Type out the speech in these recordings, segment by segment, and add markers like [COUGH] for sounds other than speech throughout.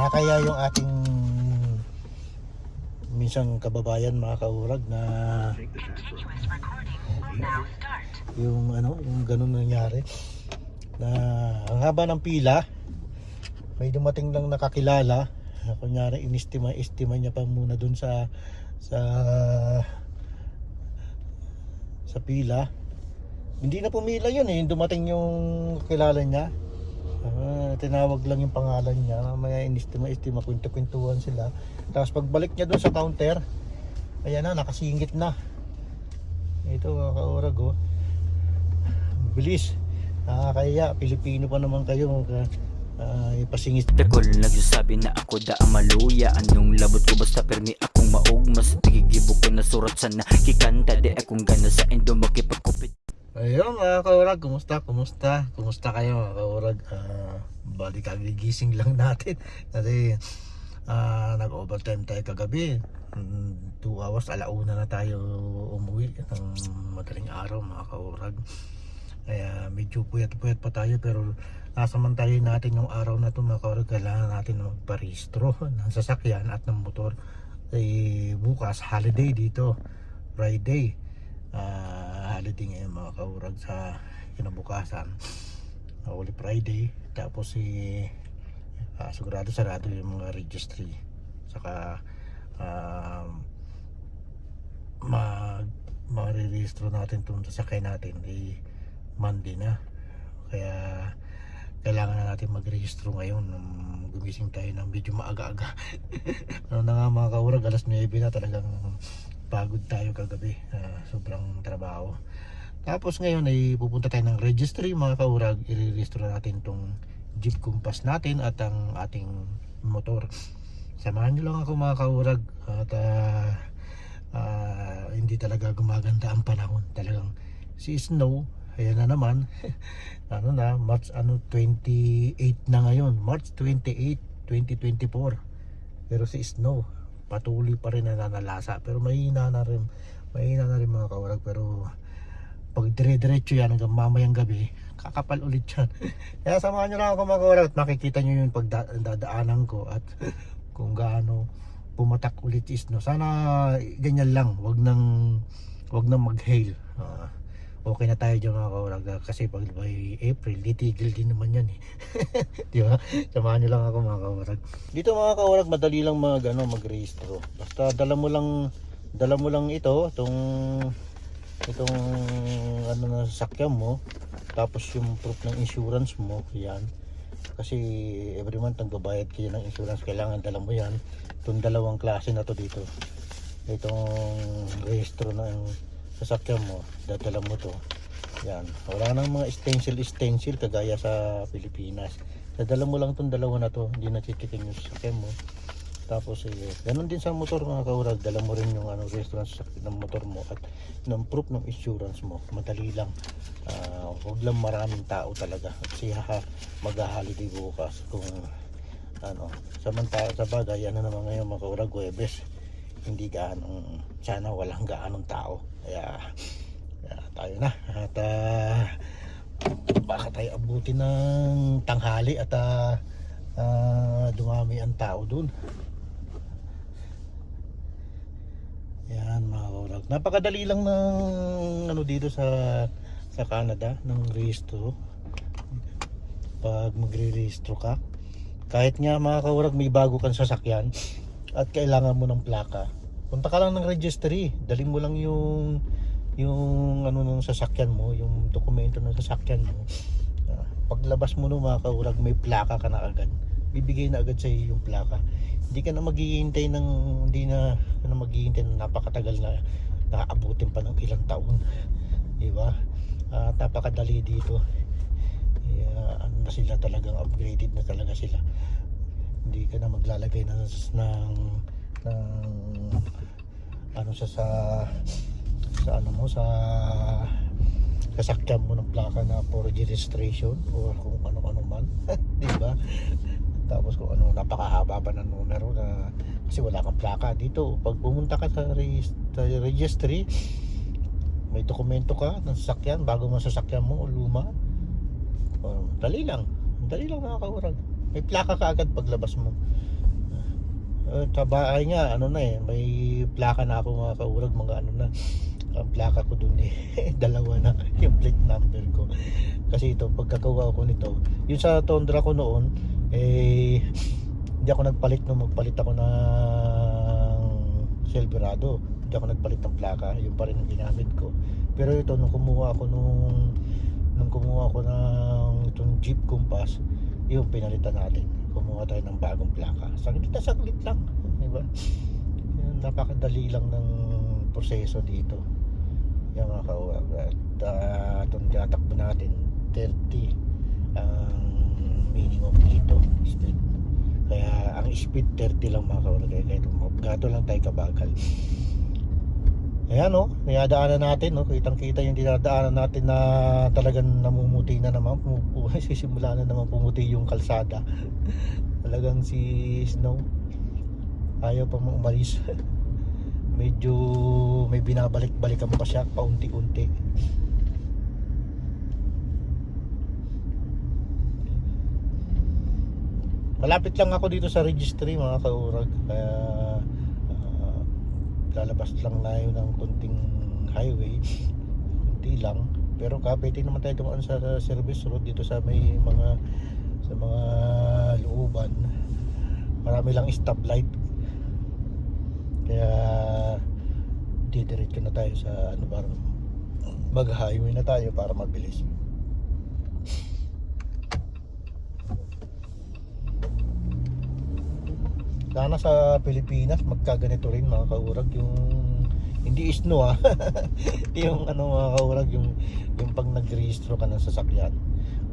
Nakakaya yung ating minsan kababayan mga kaurag na yung ano, yung ganun nangyari na ang haba ng pila may dumating lang nakakilala kunyari inistima estima niya pa muna dun sa sa sa pila. Hindi na pumila yun eh dumating yung kilala niya Ah, tinawag lang yung pangalan niya. May inistima estima kwento kwentuhan sila. Tapos pagbalik niya doon sa counter ayan na nakasingit na. Ito mga kaurag oh. Bilis. Nakakaya Pilipino pa naman kayo. Uh, ipasingit. Dakol nagsasabi na ako da maluya Anong labot ko? Basta permi akong maog Mas tigigibog ko na surat sa nakikanta. Di akong gana sa endo makipagkupit Ayun mga kaurag, kumusta? Kumusta? Kumusta kayo mga kaurag? Uh, bali kagigising lang [LAUGHS] natin kasi ah, nag-overtime tayo kagabi. 2 hours, alauna na tayo umuwi ng madaling araw mga kaurag. Kaya medyo puyat-puyat pa tayo pero nasamantayin natin yung araw na to mga kaurag. Kailangan natin na magparehistro [LAUGHS] ng sasakyan at ng motor. Eh, bukas, holiday dito. Friday uh, holiday ngayon mga kaurag sa kinabukasan. Uh, Friday. Tapos si uh, sigurado sarado yung mga registry. Saka um, mag marirehistro natin itong sasakay natin eh, Monday na. Kaya kailangan na natin magrehistro ngayon. Um, gumising tayo ng medyo maaga-aga. [LAUGHS] Ano na nga mga kaurag alas 9 na talagang pagod tayo kagabi Ah, sobrang trabaho. Tapos ngayon ay pupunta tayo ng registry mga kaurag. I-register natin tong jeep compass natin at ang ating motor. Samahan nyo lang ako mga kaurag. At ah, ah, hindi talaga gumaganda ang panahon. Talagang si snow ayan na naman. [LAUGHS] Ano na March ano 28 na ngayon. March 28 2024 pero si snow patuloy pa rin na nanalasa. Pero mahina na rin mahina na rin mga kaurag pero pag dire-diretso yan hanggang mamayang gabi kakapal ulit yan. [LAUGHS] Kaya samahan nyo lang ako mga kaurag at makikita nyo yung pagdadaanan ko at [LAUGHS] kung gaano pumatak ulit is no? Sana ganyan lang. Wag nang wag nang mag-hail. Ah, okay na tayo dyan mga kaurag kasi pag by April titigil din naman yan eh. [LAUGHS] Di ba? Samahan nyo lang ako mga kaurag. Dito mga kaurag madali lang mag ano mag-rehistro. Basta dala mo lang dala mo lang ito itong itong ano na sasakyan mo tapos yung proof ng insurance mo yan. Kasi every month nagbabayad kayo ng insurance kailangan dala mo yan. Itong dalawang klase na to dito. Itong rehistro ng sasakyan mo dadala mo to. Yan. Wala nang mga stencil stencil kagaya sa Pilipinas. Dadala mo lang itong dalawa na to hindi na titikin yung sasakyan mo. Tapos eh, ganun din sa motor mga kaurag dala mo rin yung ano rehistro ng motor mo at ng proof ng insurance mo. Madali lang. Ah, huwag lang maraming tao talaga. Kasi ha, mag-holiday bukas kung ano samantala sa bagay ano naman ngayon mga kaurag hindi gaanong sana walang gaanong tao kaya, kaya tayo na. At ah, baka tayo abutin ng tanghali at ah, ah, dumami ang tao dun. Yan mga kaurag. Napakadali lang ng ano dito sa sa Canada ng rehistro pag magre-rehistro ka kahit nga mga kaurag may bago kang sasakyan at kailangan mo ng plaka punta ka lang ng registry. Dali mo lang yung yung ano ng sasakyan mo yung dokumento ng sasakyan mo. Ah, paglabas mo no mga kaurag may plaka ka na agad. Bibigay na agad sa iyo yung plaka. Hindi ka na maghihintay ng hindi na na maghihintay ng napakatagal na nakaabutin pa ng ilang taon. Di ba? At napakadali dito. Yeah, ano na sila talagang upgraded na talaga sila. Hindi ka na maglalagay ng ng, ng ano sa sa sa ano mo sa sasakyan mo ng plaka na for registration or kung ano-ano man. [LAUGHS] Di ba? Tapos kung ano napakahaba pa ng numero na kasi wala kang plaka. Dito pag pumunta ka sa, regis- sa registry may dokumento ka ng sasakyan bago mo sasakyan mo o luma. Oh, dali lang. Dali lang mga kaurag. May plaka ka agad paglabas mo. Uh, sa bahay nga, ano na eh, may plaka na ako mga kaurag, mga ano na. Ang plaka ko dun eh, [LAUGHS] dalawa na [LAUGHS] yung plate number ko. Kasi ito, pagkagawa ko nito, yung sa Tundra ko noon, eh, hindi ako nagpalit nung magpalit ako ng Silverado. Hindi ako nagpalit ng plaka, yung pa rin ang ginamit ko. Pero ito, nung kumuha ako nung nung kumuha ako ng itong Jeep Compass, yung pinalitan natin. Kumuha tayo ng bagong plaka. Saglit na saglit lang, di ba? Napakadali lang ng proseso dito. Yan mga kauwag. At uh, itong tinatakbo natin, 30 ang minimum dito speed. Kaya ang speed 30 lang mga kauwag. Kaya gato lang tayo kabagal. Ayan o, oh, dinadaanan natin, no? kitang kita yung dinadaanan natin na talagang namumuti na naman, [LAUGHS] sisimula na naman pumuti yung kalsada. [LAUGHS] Talagang si Snow, ayaw pa umalis. [LAUGHS] Medyo may binabalik-balikan pa siya paunti-unti. Malapit lang ako dito sa registry mga kaurag, kaya lalabas lang yun ng konting highway konti lang. Pero kapiti naman tayo dumaan sa service road dito sa may mga sa mga looban. Marami lang stoplight. Kaya didiretso na tayo sa ano parang mag highway na tayo para mabilis sana sa Pilipinas magkaganito rin mga kaurag yung hindi snow ha [LAUGHS] yung ano mga kaurag yung yung pag nag-rehistro ka ng sasakyan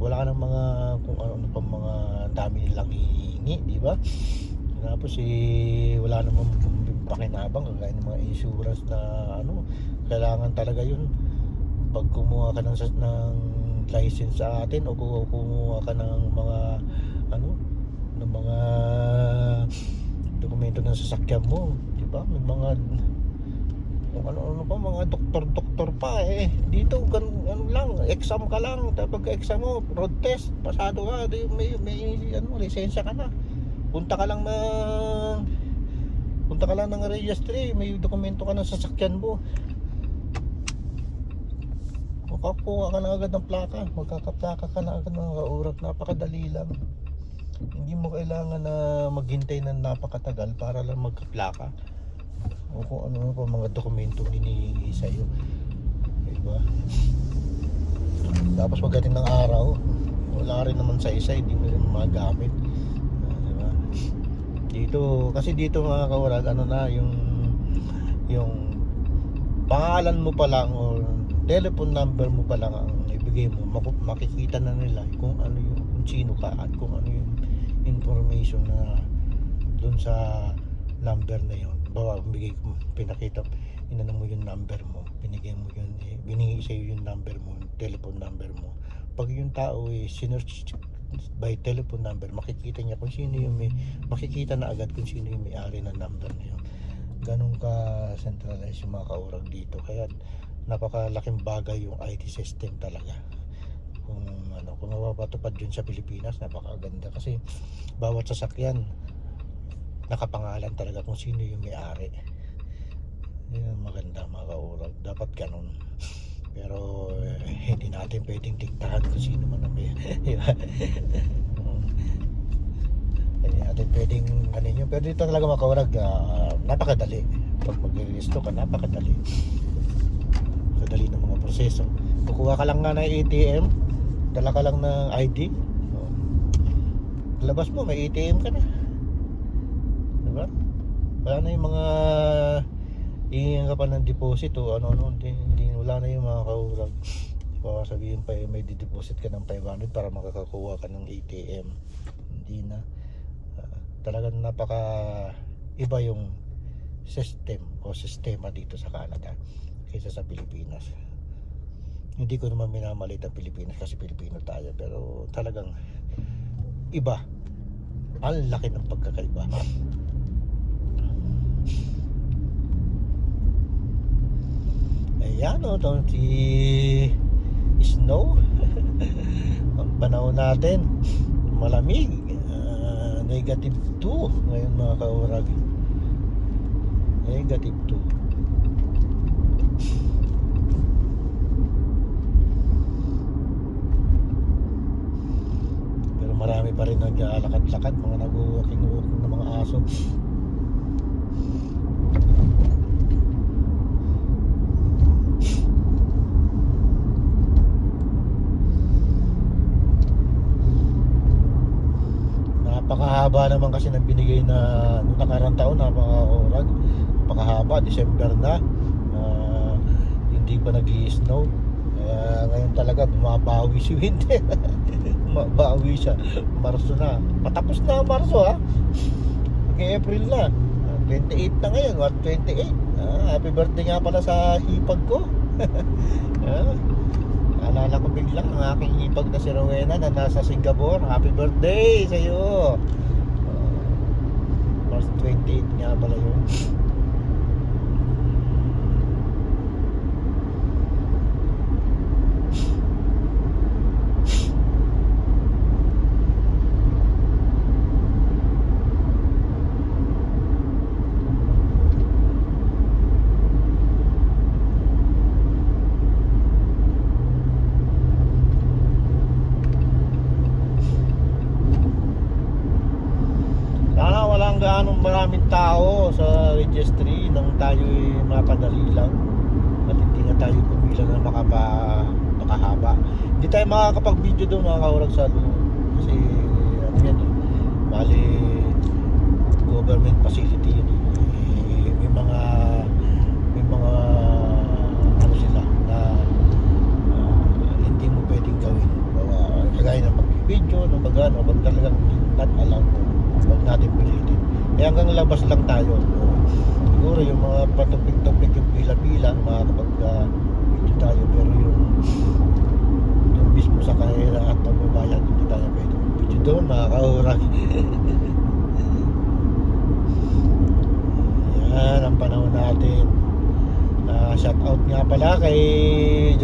wala ka ng mga kung ano, ano pang mga dami nilang hihingi di ba? Tapos eh wala namang pakinabang kagaya ng mga insurance na ano kailangan talaga yun. Pag kumuha ka ng, ng license sa atin o kumuha ka ng mga ano ng mga dokumento ng sasakyan mo, di ba? May mga ano-ano pa, mga doktor-doktor pa eh. Dito, ganun, ano lang, exam ka lang. Tapos exam mo, road test, pasado ka, may, may ano, lisensya ka na. Punta ka lang ng punta ka lang ng registry, may dokumento ka ng sasakyan mo. Makakuha ka na agad ng plaka, magkakaplaka ka na agad ng kaurat, napakadali lang hindi mo kailangan na maghintay ng napakatagal para lang magkaplaka o kung ano pa mga dokumento hinihingi sa'yo. Diba? Tapos pagdating ng araw wala rin naman sa isa hindi mo rin magamit. Diba? dito kasi dito mga kawarag ano na yung yung pangalan mo pa lang or telephone number mo pa lang ang ibigay mo makikita na nila kung ano yung kung sino ka at kung ano yung information na doon sa number na yon bawa bigay ko pinakita inano mo yung number mo binigay mo yun eh, binigay sa'yo yung number mo yung telephone number mo. Pag yung tao eh sinearch by telephone number makikita niya kung sino yung may makikita na agad kung sino yung may-ari ng number na yun. Ganun ka centralized yung mga kaurag dito. Kaya napakalaking bagay yung IT system talaga kung ano kung mapapatupad yun sa Pilipinas napakaganda. Kasi bawat sasakyan nakapangalan talaga kung sino yung may-ari. Yun maganda mga dapat ganun. Pero eh, hindi natin pwedeng diktahan kung sino man ang may [LAUGHS] hindi natin pwedeng ano yun. Pero dito talaga mga ah, napakadali. Pag mag-register ka napakadali. Kadali ng mga proseso. Kukuha ka lang nga ng ATM dala ka lang ng ID oh. labas mo may ATM ka na. Diba? Wala na yung mga hihingan ka pa ng deposit o ano ano hindi, wala na yung mga kaurag. Baka sabihin pa eh, may dideposit ka ng 500 para makakakuha ka ng ATM hindi na. Ah, talagang napaka iba yung system o sistema dito sa Canada kaysa sa Pilipinas hindi ko naman minamalit ang Pilipinas kasi Pilipino tayo pero talagang iba ang laki ng pagkakaiba ayan o to si Snow [LAUGHS] ang panahon natin malamig negative 2 ngayon mga kaurag. Negative 2. Pero marami pa rin naglalakad-lakad, mga nag-walking-walking ng mga aso. Napakahaba naman kasi ng binigay na nung nakarang taon, napaka-orag. Napakahaba, December na. Ah, hindi pa nag Kaya ngayon talaga bumabawi si winter. [LAUGHS] bumabawi siya. Marso na. Patapos na Marso ha. Mag-April na. Ah, 28 na ngayon. What 28? Ah, happy birthday nga pala sa hipag ko. [LAUGHS] ah, Alala ko bigla ang aking hipag na si Rowena na nasa Singapore. Happy birthday sa iyo. March 28 nga pala yun. [LAUGHS] Sana walang gaanong maraming tao sa registry nang tayo mapadali lang at hindi na tayo pumila na makapa, makahaba. Hindi tayo makakapag-video doon mga kaurag sa loob kasi ano yan eh, bali government facility yun eh. Eh, may mga may mga ano sila na ah, hindi mo pwedeng gawin. Uh, kagaya ng pag-video, no, pag ano, pag talagang not allowed mo, huwag natin pilitin. Eh hanggang labas lang tayo. No? Siguro yung mga patupik-tupik yung pila-pila, makakapag uh, video tayo. Pero yung yung mismo sa kahira at magbabayad, hindi tayo pwede video doon, mga kaurag. Yan ang panahon natin. Ah, shout out nga pala kay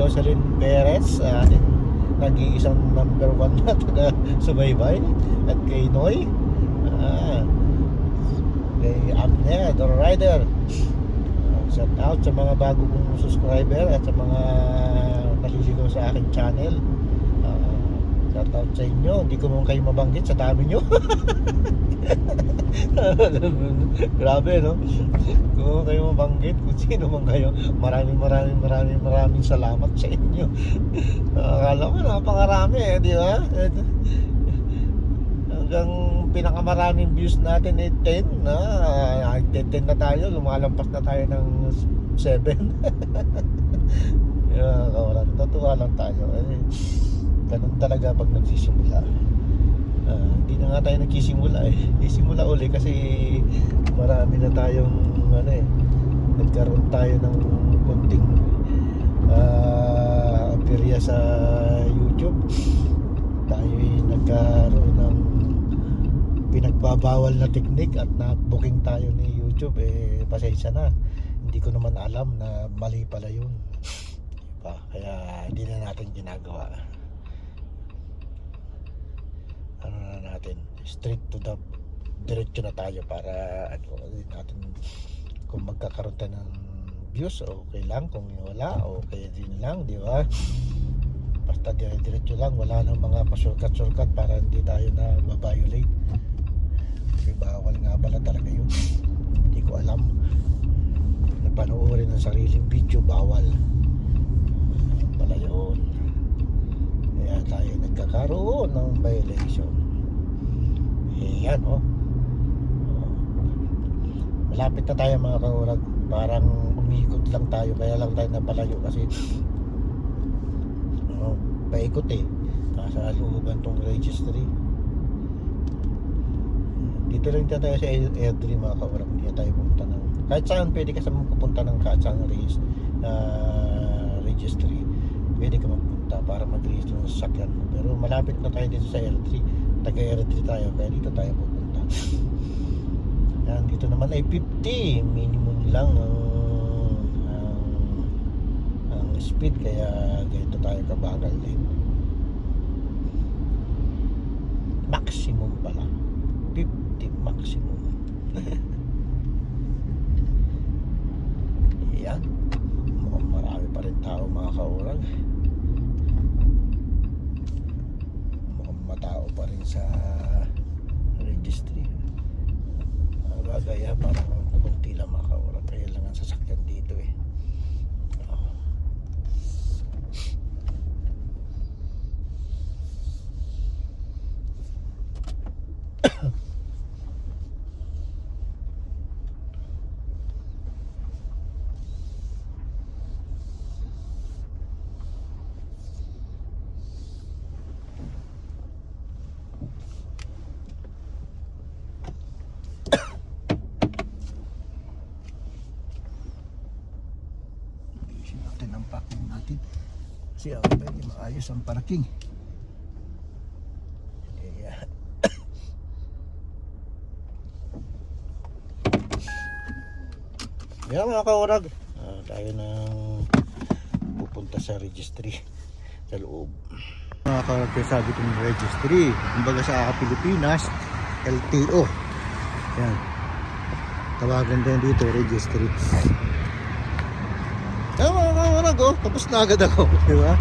Jocelyn Perez, uh, ating nag-iisang number one na taga subaybay at kay Noy ah, kay Abner, the rider Ah, shout out sa mga bago kong subscriber at sa mga naliligaw sa aking channel shout out sa inyo. Hindi ko naman kayo mabanggit sa dami nyo. [LAUGHS] Grabe no? Kung kayo mabanggit kung sino man kayo. Maraming maraming maraming maraming salamat sa inyo. Akala ko napakarami eh di ba? Hanggang pinakamaraming views natin ay 10 na. Ah, 10 na tayo. Lumalampas na tayo ng 7 [LAUGHS] yeah, kawalan totoo lang tayo. Eh, ganun talaga pag nagsisimula Ah, hindi na nga tayo nagsisimula eh. Isimula uli kasi marami na tayong ano eh, nagkaroon tayo ng konting ah aperya sa YouTube. Tayo ay nagkaroon ng pinagbabawal na teknik at na-booking tayo ni YouTube eh pasensya na. Hindi ko naman alam na mali pala yun. [LAUGHS] Diba? Kaya hindi na natin ginagawa ano na natin straight to the diretso na tayo para ano natin kung magkakaroon tayo ng views okay lang kung wala okay din lang di ba? Basta dire- diretso lang wala nang mga pasurkat surkat para hindi tayo na mabiolate kasi bawal nga pala talaga yun. Hindi ko alam. Na ng sariling video bawal pala yun kaya tayo nagkakaroon ng violation. Eh, yan, oh. Malapit na tayo mga kaurag. Parang umikot lang tayo. Kaya lang tayo napalayo kasi oh, paikot eh. Nasa looban tong registry. Dito lang tayo sa R3 mga kaurag. Hindi tayo pumunta ng... Kahit saan pwede ka sa pupunta ng kahit saan regis, ah, registry. Pwede ka magpunta para mag-register ng sasakyan mo. Pero malapit na tayo dito sa R3. Taga R3 tayo. Kaya dito tayo pupunta. [LAUGHS] Yan, dito naman ay 50. Minimum lang ang, ang, ang speed. Kaya ganito tayo kabagal din. Maximum pala. 50 maximum. [LAUGHS] Yan. Mukhang marami pa rin tao mga kaurag. Matao pa rin sa registry. Mga bagay ha, parang kunti lang kaurag. Kaya lang ang sasakyan dito eh. Oo. Ayusin natin ang parking natin. Kasi ako pwede maayos ang parking. Ayan. Yan mga kaurag. Ah, tayo nang pupunta sa registry sa loob. Mga kaurag, sabi ko ng registry. Kumbaga sa Pilipinas, LTO. Yan. Tawagan din dito, registry. Kaurag, oh. Tapos na agad ako. [LAUGHS] Di ba?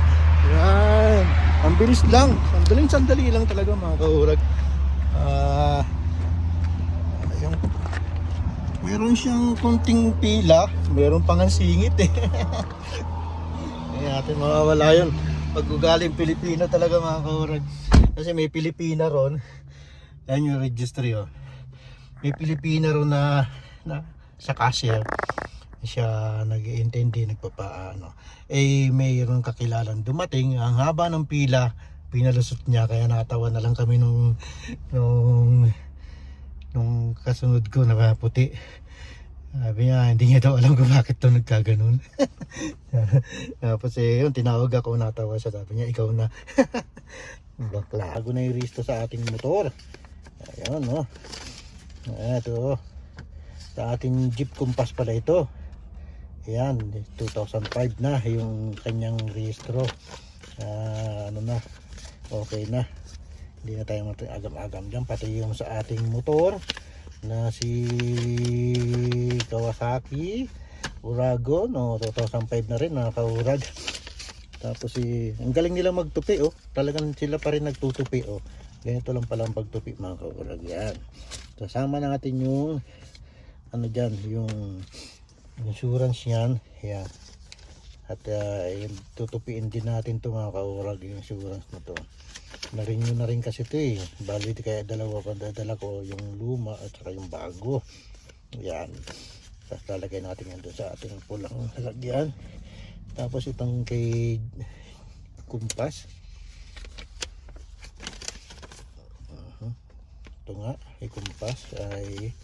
Yan. Ang bilis lang. Sandaling sandali lang talaga mga kaurag. Ah... yung meron siyang konting pila. Meron pang ang singit eh. [LAUGHS] Hindi natin mawawala yun. Pag ugaling Pilipino talaga mga kaurag. Kasi may Pilipina ron. Yan yung registry oh. May Pilipina ron na, na sa cashier siya nag-intindi, nagpapaano. Eh, mayroong kakilalan dumating, ang haba ng pila, pinalusot niya, kaya natawa na lang kami nung, nung, nung kasunod ko na puti. Sabi niya, hindi niya daw alam kung bakit to nagkaganon. [LAUGHS] Tapos eh, yun, tinawag ako, natawa siya. Sabi niya, ikaw na. [LAUGHS] Bakla, bago na yung risto sa ating motor. Ayan, no. Ito, sa ating Jeep Compass pala ito. Ayan, 2005 na yung kanyang rehistro. Ah, ano na, okay na. Hindi na tayo agam-agam dyan. Pati yung sa ating motor na si Kawasaki Urago, no, 2005 na rin, nakakaurag. Tapos si, ang galing nila magtupi, oh. Talagang sila pa rin nagtutupi, oh. Ganito lang pala ang pagtupi, mga kaurag. Yan. Kasama natin yung, ano dyan, yung insurance yan. Yan. At uh, tutupiin din natin to mga kaurag, yung insurance na to. Na-renew na rin kasi to eh. Bali kaya dalawa pa dadala ko, yung luma at saka yung bago. Yan. Tapos lalagay natin yan doon sa ating pulang lalagyan. Tapos itong kay kumpas. Uh-huh. Ito nga, ay kumpas ay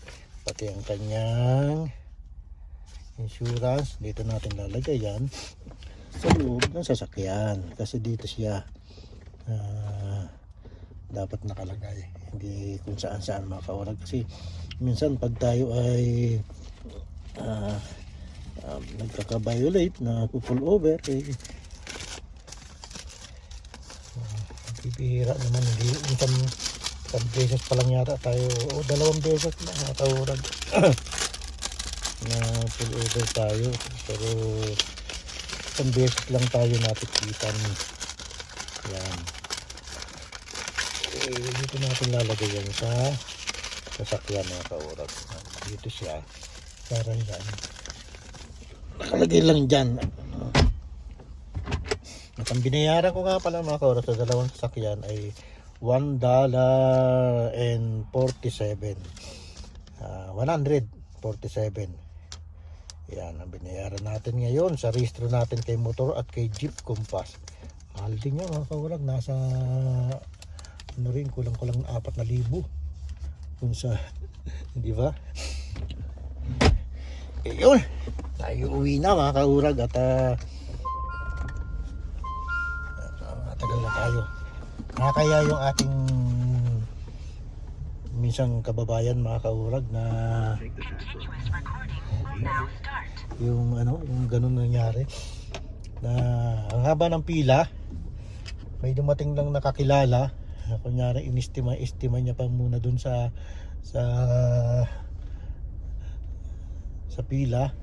pati ang kanyang insurance. Dito natin lalagay yan sa loob ng sasakyan. Kasi dito siya ah, dapat nakalagay. Hindi kung saan saan makaurag. Kasi minsan pag tayo ay ah, um, nagkaka-violate na pull over eh uh, pipihira naman hindi minsan isang beses pa lang yata tayo o dalawang beses na natawuran [CLEARS THROAT] na pull over tayo. Pero isang beses lang tayo napikitan yan. Eh, dito natin lalagay yan sa sasakyan mga kaurag. Dito siya. Parang yan. Nakalagay lang dyan. At ang binayaran ko nga pala mga kaurag sa dalawang sasakyan ay 1 dollar and 47 Ah, 147 yan ang binayaran natin ngayon sa registro natin kay motor at kay jeep compass. Mahal din yan mga kaurag nasa ano rin kulang kulang na 4,000 kung sa [LAUGHS] di ba? Yun tayo uwi na mga kaurag at ah, matagal na tayo. Nakakaya yung ating minsan kababayan mga kaurag na yung ano yung ganun nangyari na ang haba ng pila may dumating lang nakakilala na [LAUGHS] kunyari inistima estima niya pa muna dun sa sa sa pila.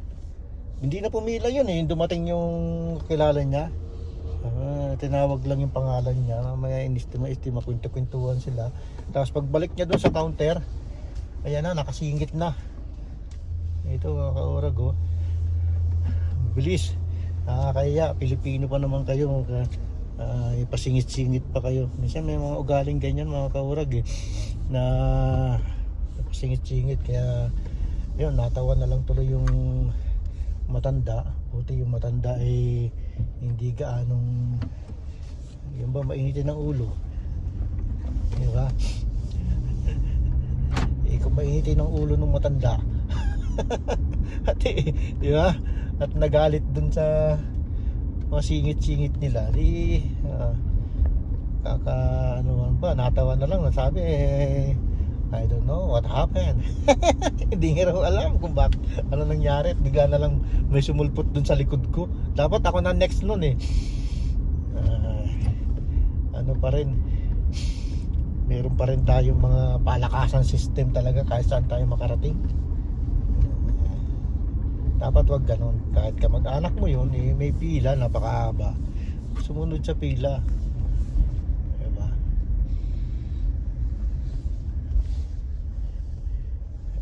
Hindi na pumila yun eh. Dumating yung kilala niya. Ah, tinawag lang yung pangalan niya. Mamaya inistima-istima, kwento-kwentuhan sila. Tapos pagbalik niya doon sa counter, ayan na, nakasingit na. Ito, kakaurag oh. Bilis. Nakakaya, Pilipino pa naman kayo. Uh, ipasingit-singit pa kayo. Minsan may mga ugaling ganyan mga kaurag eh. Na ipasingit-singit. Kaya, yun, natawa na lang tuloy yung matanda. Buti yung matanda eh hindi gaanong yung ba mainitin ng ulo. Di ba? [LAUGHS] eh kung mainitin ng ulo ng matanda. [LAUGHS] At eh, di ba? At nagalit dun sa mga singit-singit nila. Di ah, kaka ano man ba, natawa na lang sabi eh I don't know what happened. [LAUGHS] Hindi nga raw alam kung bakit ano nangyari at bigla na lang may sumulpot dun sa likod ko. Dapat ako na next nun eh. Ah, ano pa rin meron pa rin tayong mga palakasan system talaga kahit saan tayo makarating. Dapat wag ganun. Kahit ka mag-anak mo yun, eh, may pila, napakahaba. Sumunod sa pila. Diba?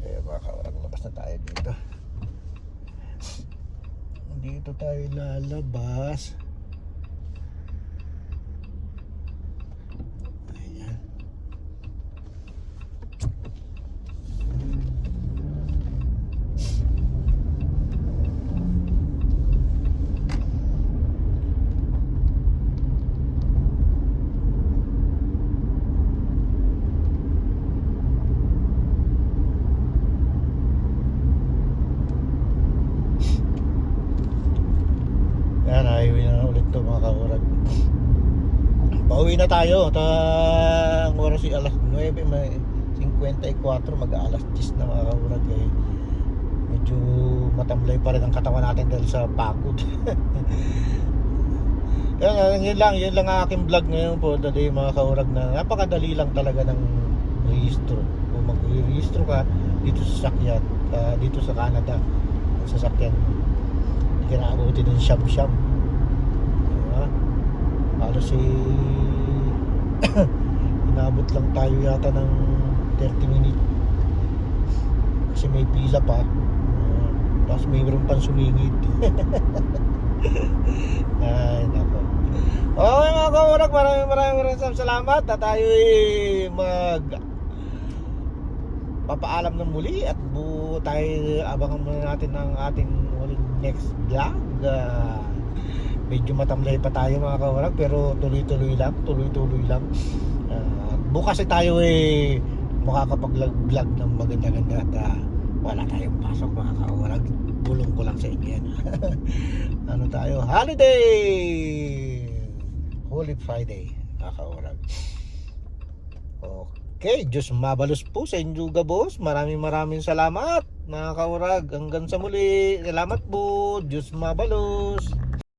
Eh, baka labas na tayo dito. Dito tayo lalabas. Ayan. Yan, highway na ulit to mga kaurag. Pauwi na tayo. Ta oras ay alas 9, may 54, mag-alas 10 na mga kaurag eh. Medyo matamlay pa rin ang katawan natin dahil sa pagod. [LAUGHS] Yan, yun lang, yun lang ang aking vlog ngayon po today mga kaurag na napakadali lang talaga ng rehistro. Kung mag-rehistro ka dito sa sakyan, ah, dito sa Canada, sa sakyan hindi ka naabuti ng siyam-siyam. Diba? Halos si [COUGHS] inabot lang tayo yata ng 30 minutes. Kasi may pila pa. Uh, tapos mayroon pang sumingit. [LAUGHS] Ay, nako. Okay mga kaurag, maraming maraming maraming salamat at tayo mag papaalam ng muli at bu tayo abangan muna natin ng ating uling next vlog Ah, medyo matamlay pa tayo mga kawarag pero tuloy-tuloy lang tuloy-tuloy lang Ah, bukas ay tayo eh makakapag-vlog ng maganda-ganda at ah, wala tayong pasok mga kawarag bulong ko lang sa inyo [LAUGHS] ano tayo holiday Holy Friday mga kawarag Okay, Diyos mabalos po sa inyo gabos. Maraming maraming salamat mga kaurag. Hanggang sa muli. Salamat po. Diyos mabalos.